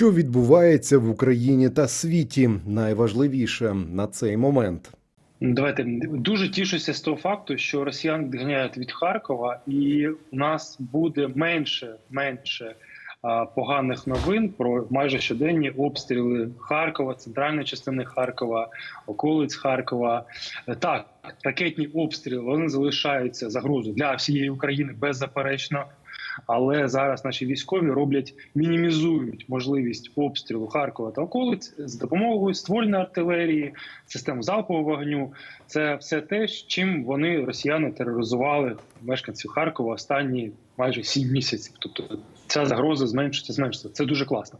Що відбувається в Україні та світі, найважливіше на цей момент. Давайте дуже тішуся з того факту, що росіян відганяють від Харкова, і у нас буде менше менше а, поганих новин про майже щоденні обстріли Харкова, центральної частини Харкова, околиць Харкова. Так, ракетні обстріли вони залишаються загрозою для всієї України беззаперечно. Але зараз наші військові роблять мінімізують можливість обстрілу Харкова та околиць з допомогою ствольної артилерії, систем залпового вогню. Це все те, чим вони росіяни тероризували мешканців Харкова останні майже сім місяців. Тобто ця загроза зменшується, зменшується. Це дуже класно.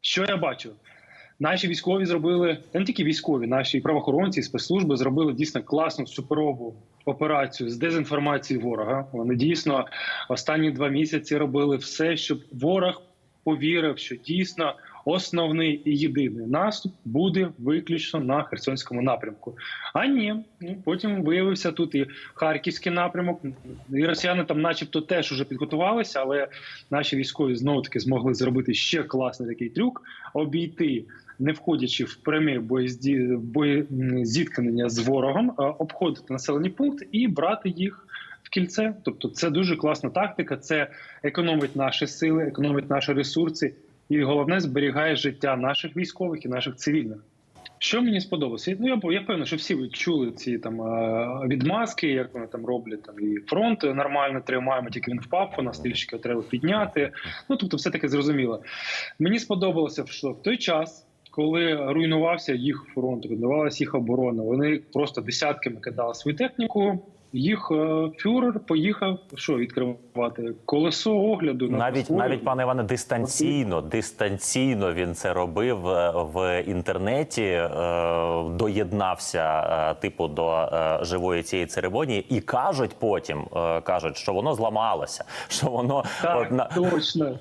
Що я бачу? Наші військові зробили не тільки військові, наші правоохоронці, спецслужби зробили дійсно класну суперову операцію з дезінформації ворога. Вони дійсно останні два місяці робили все, щоб ворог повірив, що дійсно основний і єдиний наступ буде виключно на Херсонському напрямку. А ні, ну потім виявився тут і харківський напрямок. І росіяни там, начебто, теж уже підготувалися, але наші військові знову таки змогли зробити ще класний такий трюк, обійти. Не входячи в прямі боєзді... бої... м, зіткнення з ворогом, обходити населені пункти і брати їх в кільце. Тобто, це дуже класна тактика. Це економить наші сили, економить наші ресурси, і головне зберігає життя наших військових і наших цивільних. Що мені сподобалося? Ну я я певно, що всі ви чули ці там відмазки, як вони там роблять. Там і фронт нормально тримаємо, тільки він впав, по нас трішки треба підняти. Ну тобто, все таки зрозуміло. Мені сподобалося, що в той час. Коли руйнувався їх фронт, руйнувалася їх оборона, вони просто десятками кидали свою техніку. Їх е, фюрер поїхав що відкривати колесо огляду на Навіть Москву. навіть пане Іване, дистанційно, дистанційно він це робив е, в інтернеті, е, доєднався е, типу до е, живої цієї церемонії, і кажуть потім, е, кажуть, що воно зламалося, що воно Так, от на- точно.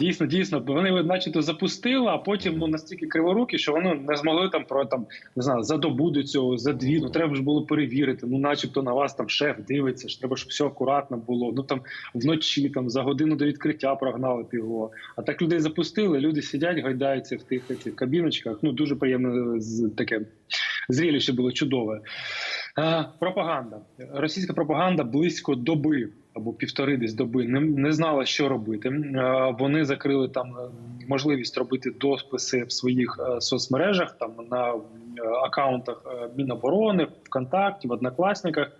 Дійсно, дійсно, вони начебто запустили, а потім ну настільки криворукі, що вони не змогли там про там не знаю за добу до цього, за дві. Ну треба ж було перевірити. Ну, начебто на вас там шеф дивиться, ж треба, щоб все акуратно було. Ну там вночі, там за годину до відкриття прогнали його. А так людей запустили. Люди сидять, гайдаються в тих цих кабіночках. Ну дуже приємне таке зріліще було чудове. Е, пропаганда. Російська пропаганда близько доби або півтори десь доби не, не знала, що робити. Е, вони закрили там е, можливість робити дописи в своїх соцмережах, там на акаунтах Міноборони, ВКонтакті, в Однокласниках.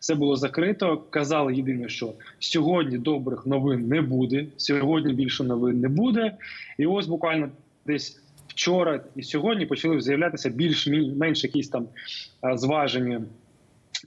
Все було закрито. Казали єдине, що сьогодні добрих новин не буде. Сьогодні більше новин не буде. І ось буквально десь вчора і сьогодні почали з'являтися більш-менш якісь там е, зважені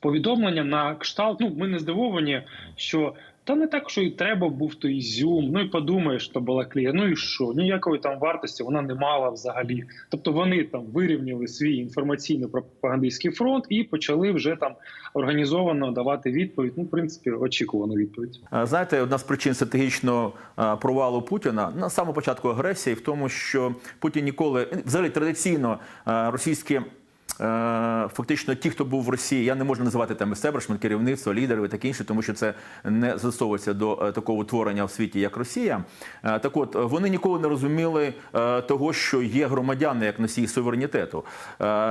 повідомлення на кшталт. Ну, ми не здивовані, що та не так, що і треба був той ізюм. Ну і подумаєш, то була клія. Ну і що? Ніякої там вартості вона не мала взагалі. Тобто вони там вирівняли свій інформаційно-пропагандистський фронт і почали вже там організовано давати відповідь. Ну, в принципі, очікувану відповідь. Знаєте, одна з причин стратегічного провалу Путіна на самому початку агресії в тому, що Путін ніколи взагалі традиційно російські. Е, Фактично, ті, хто був в Росії, я не можу називати там естеблішмент, керівництво, лідерів і таке інше, тому що це не застосовується до е, такого утворення в світі, як Росія. Е, Так от вони ніколи не розуміли того, що є громадяни як носії суверенітету.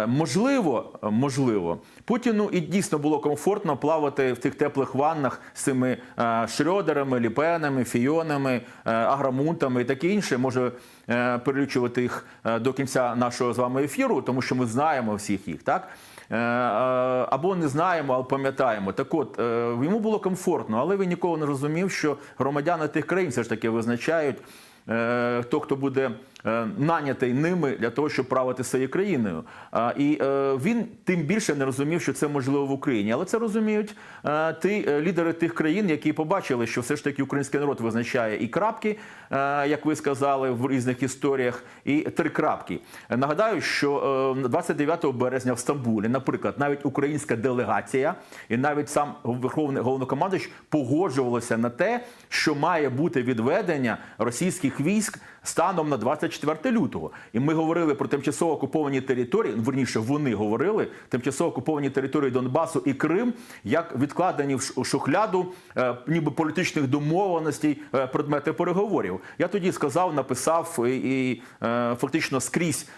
Можливо, можливо, Путіну і дійсно було комфортно плавати в тих теплих ваннах з цими Шрёдерами, Ліпенами, Фіонами, Аграмунтами і таке інше. Може перелічувати їх е, до кінця нашого з вами ефіру, тому що ми знаємо всіх їх, так? Е, е, Або не знаємо, але пам'ятаємо. Так от е, йому було комфортно, але він ніколи не розумів, що громадяни тих країн все ж таки визначають. е, Хто хто буде е, нанятий ними для того, щоб правити своєю країною, і е, він тим більше не розумів, що це можливо в Україні, але це розуміють е, ті е, лідери тих країн, які побачили, що все ж таки український народ визначає і крапки, е, як ви сказали в різних історіях, і три крапки. Е, Нагадаю, що е, 29 березня в Стамбулі, наприклад, навіть українська делегація і навіть сам верховний головнокомандуючий погоджувалися на те, що має бути відведення російських військ станом на 24 24 лютого. І ми говорили про тимчасово окуповані території. ну, Верніше, вони говорили тимчасово окуповані території Донбасу і Крим як відкладені в шухляду, е, ніби політичних домовленостей, е, предмети переговорів. Я тоді сказав, написав і, е, фактично скрізь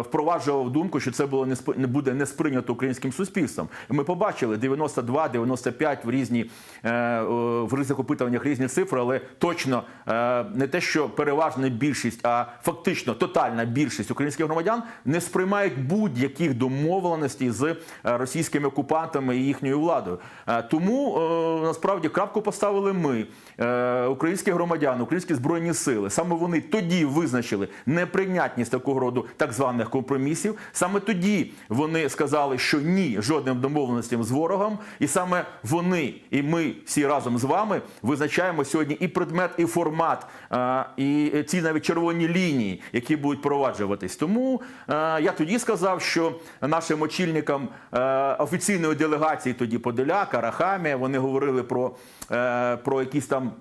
впроваджував думку, що це було не буде не сприйнято українським суспільством. І ми побачили 92, 95 в різні в різних опитуваннях різні цифри, але точно не те, що переважна більшість, а фактично тотальна більшість українських громадян не сприймають будь-яких домовленостей з е, російськими окупантами і їхньою владою. Е, Тому е, насправді крапку поставили ми, українські громадяни, українські збройні сили. Саме вони тоді визначили неприйнятність такого роду так званих компромісів. Саме тоді вони сказали, що ні жодним домовленостям з ворогом, і саме вони і ми всі разом з вами визначаємо сьогодні і предмет, і формат, і ці навіть червоні лінії, які будуть проваджуватись. Тому е, я тоді сказав, що нашим очільникам е, офіційної делегації тоді Подоляка, Рахамія, вони говорили про, е, про якісь там.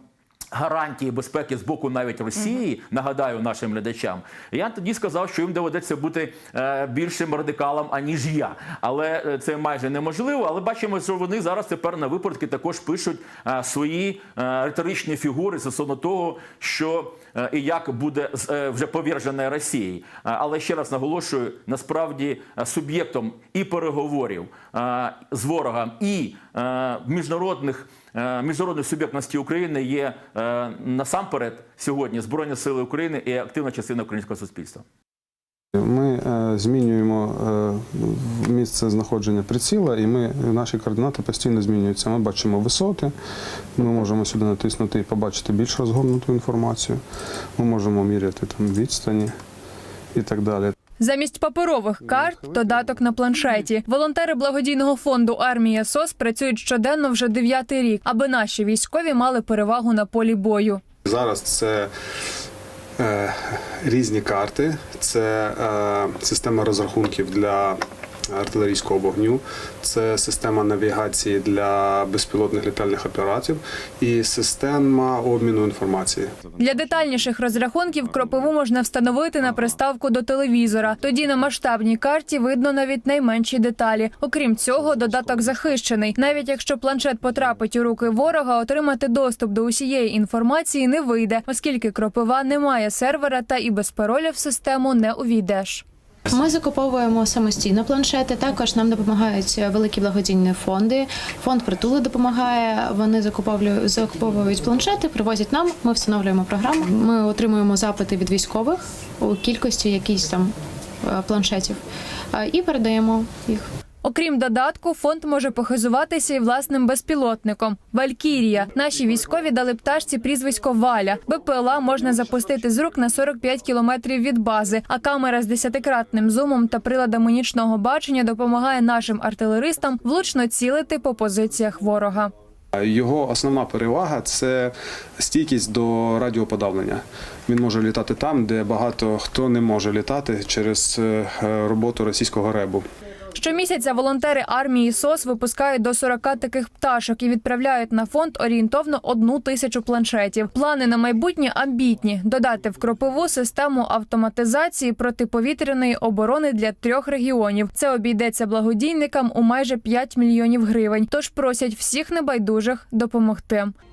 Гарантії безпеки з боку навіть Росії, нагадаю нашим глядачам. Я тоді сказав, що їм доведеться бути е, більшим радикалом, аніж я. Але е, це майже неможливо. Але бачимо, що вони зараз тепер на випадки також пишуть е, свої е, риторичні фігури стосовно того, що е, і як буде е, вже повержена Росії. Е, Але ще раз наголошую: насправді е, суб'єктом і переговорів е, з ворогом, і міжнародних. Е, Міжнародної суб'єктності України є е, насамперед сьогодні Збройні Сили України і активна частина українського суспільства. Ми е, змінюємо е, місце знаходження приціла, і ми наші координати постійно змінюються. Ми бачимо висоти. Ми можемо сюди натиснути і побачити більш розгорнуту інформацію. Ми можемо міряти там відстані і так далі. Замість паперових карт додаток на планшеті. Волонтери благодійного фонду Армія СОС працюють щоденно вже дев'ятий рік, аби наші військові мали перевагу на полі бою. Зараз це е, різні карти, це е, система розрахунків для артилерійського вогню, це система навігації для безпілотних літальних апаратів і система обміну інформації. Для детальніших розрахунків кропиву можна встановити на приставку до телевізора. Тоді на масштабній карті видно навіть найменші деталі. Окрім цього, додаток захищений. Навіть якщо планшет потрапить у руки ворога, отримати доступ до усієї інформації не вийде, оскільки кропива не має сервера та і без пароля в систему не увійдеш. Ми закуповуємо самостійно планшети. Також нам допомагають великі благодійні фонди. Фонд притули допомагає. Вони закуповують, закуповують планшети, привозять нам. Ми встановлюємо програму. Ми отримуємо запити від військових у кількості якісь там е, планшетів е, і передаємо їх. Окрім додатку, фонд може похизуватися і власним безпілотником Валькірія. Наші військові дали пташці прізвисько Валя. БПЛА можна запустити з рук на 45 кілометрів від бази. А камера з десятикратним зумом та приладами нічного бачення допомагає нашим артилеристам влучно цілити по позиціях ворога. Його основна перевага це стійкість до радіоподавлення. Він може літати там, де багато хто не може літати через е, роботу російського ребу. Щомісяця волонтери армії СОС випускають до 40 таких пташок і відправляють на фонд орієнтовно одну тисячу планшетів. Плани на майбутнє амбітні додати в кропиву систему автоматизації протиповітряної оборони для трьох регіонів. Це обійдеться благодійникам у майже 5 мільйонів гривень. Тож просять всіх небайдужих допомогти.